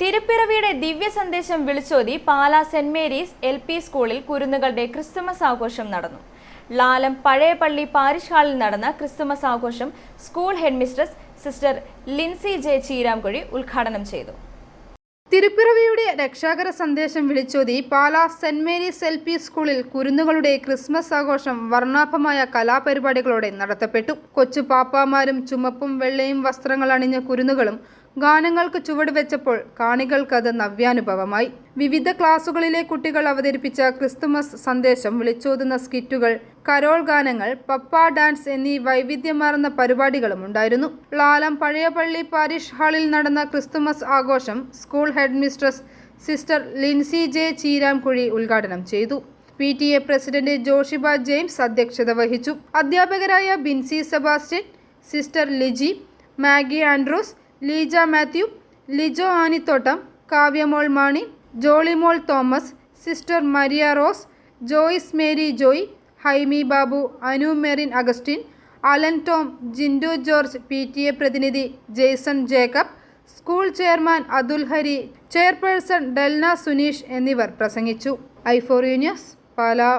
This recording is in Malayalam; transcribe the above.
തിരുപ്പിറവിയുടെ ദിവ്യ സന്ദേശം വിളിച്ചോതി Pala Saint Mary's L P സ്കൂളിൽ കുരുന്നുകളുടെ ക്രിസ്തുമസ് ആഘോഷം നടന്നു. ലാലം പഴയ പള്ളി പാരിഷ് ഹാളിൽ നടന്ന ക്രിസ്തുമസ് ആഘോഷം school headmistress sister Lincy J Cheeramkuzhi ഉദ്ഘാടനം ചെയ്തു. തിരുപ്പിറവിയുടെ രക്ഷാകര സന്ദേശം വിളിച്ചോതി Pala Saint Mary's L P സ്കൂളിൽ കുരുന്നുകളുടെ ക്രിസ്മസ് ആഘോഷം വർണാഭമായ കലാപരിപാടികളോടെ നടത്തപ്പെട്ടു. കൊച്ചു പാപ്പാമാരും ചുമപ്പും വെള്ളയും വസ്ത്രങ്ങൾ അണിഞ്ഞ കുരുന്നുകളും ഗാനങ്ങൾക്ക് ചുവടുവെച്ചപ്പോൾ കാണികൾക്കത് നവ്യാനുഭവമായി. വിവിധ ക്ലാസുകളിലെ കുട്ടികൾ അവതരിപ്പിച്ച ക്രിസ്തുമസ് സന്ദേശം വിളിച്ചോതുന്ന സ്കിറ്റുകൾ കരോൾ ഗാനങ്ങൾ പപ്പ ഡാൻസ് എന്നീ വൈവിധ്യമാർന്ന പരിപാടികളും ഉണ്ടായിരുന്നു. ലാലം പഴയപള്ളി പാരിഷ് ഹാളിൽ നടന്ന ക്രിസ്തുമസ് ആഘോഷം school head mistress sister Lincy J Cheeramkuzhi ഉദ്ഘാടനം ചെയ്തു. P T A president Joshiba James അധ്യക്ഷത വഹിച്ചു. അധ്യാപകരായ Binsy Sebastian sister Liji Maggie Andrews Leeja Mathew Lijo Anithottam Kavyamol Mani Jollymol Thomas sister Maria Rose Joyce Mary Joy Haimi Babu Anu Merin Augustine Alan Tom Jindu George P T A പ്രതിനിധി Jaison Jacob school chairman Athul Hari chairperson Delna Suneesh എന്നിവർ പ്രസംഗിച്ചു. I four news Pala.